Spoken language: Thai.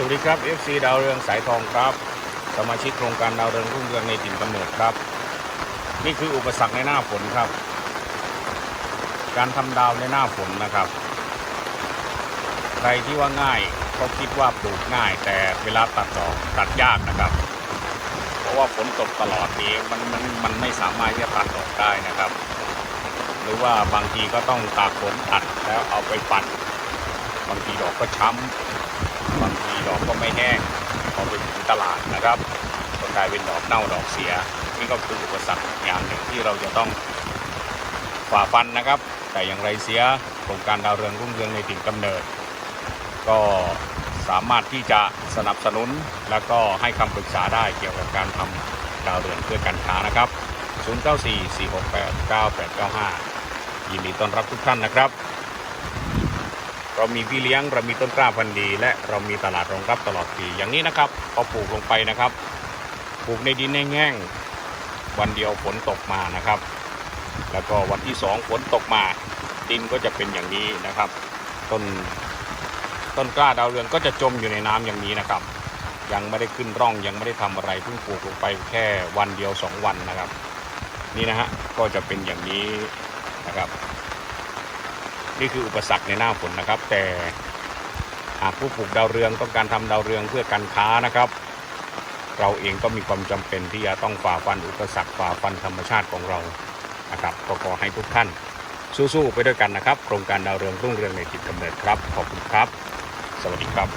สวัสดีครับ FC ดาวเรืองสายทองครับ สมาชิกโครงการดาวเรืองรุ่งเรืองในถิ่นกำเนิดครับ นี่คืออุปสรรคในหน้าฝนครับ การทำดาวในหน้าฝนนะครับ ใครที่ว่าง่ายก็คิดว่าปลูกง่าย แต่เวลาตัดดอกตัดยากนะครับ เพราะว่าฝนตกตลอดนี้มันมันมันไม่สามารถที่จะตัดดอกได้นะครับ หรือว่าบางทีก็ต้องตากฝนตัดแล้วเอาไปปั่นบางทีดอกก็ช้ำ แห้งพอไปถึงตลาดนะครับก็กลายเป็นดอกเน่าดอกเสีย นี่ก็คืออุปสรรคอย่างหนึ่งที่เราจะต้องฝ่าฟันนะครับ แต่อย่างไรเสียโครงการดาวเรืองรุ่งเรืองในถิ่นกำเนิด ก็สามารถที่จะสนับสนุนแล้วก็ให้คำปรึกษาได้เกี่ยวกับการทำดาวเรืองเพื่อการค้านะครับ 0944689895 ยินดีต้อนรับทุกท่านนะครับ เรามีพี่เลี้ยงเรามีต้นกล้าพันธุ์ดี และเรามีตลาดรองรับตลอดปีอย่างนี้นะครับพอปลูกลงไปนะครับ ปลูกในดินแห้งๆวันเดียวฝนตกมานะครับ แล้วก็วันที่สองฝนตกมา ดินก็จะเป็นอย่างนี้นะครับ ต้นต้นกล้าดาวเรืองก็จะจมอยู่ในน้ำอย่างนี้นะครับ ยังไม่ได้ขึ้นร่องยังไม่ได้ทำอะไรเพิ่งปลูกลงไปแค่วันเดียวสองวันนะครับ นี่นะฮะก็จะเป็นอย่างนี้นะครับ นี่คืออุปสรรคในหน้าฝนนะครับ แต่หากผู้ปลูกดาวเรืองต้องการทำดาวเรืองเพื่อการค้านะครับ เราเองก็มีความจำเป็นที่จะต้องฝ่าฟันอุปสรรคฝ่าฟันธรรมชาติของเรานะครับก็ขอให้ทุกท่านสู้ๆไปด้วยกันนะครับ โครงการดาวเรืองรุ่งเรืองในจิตกำเนิดครับ ขอบคุณครับ สวัสดีครับ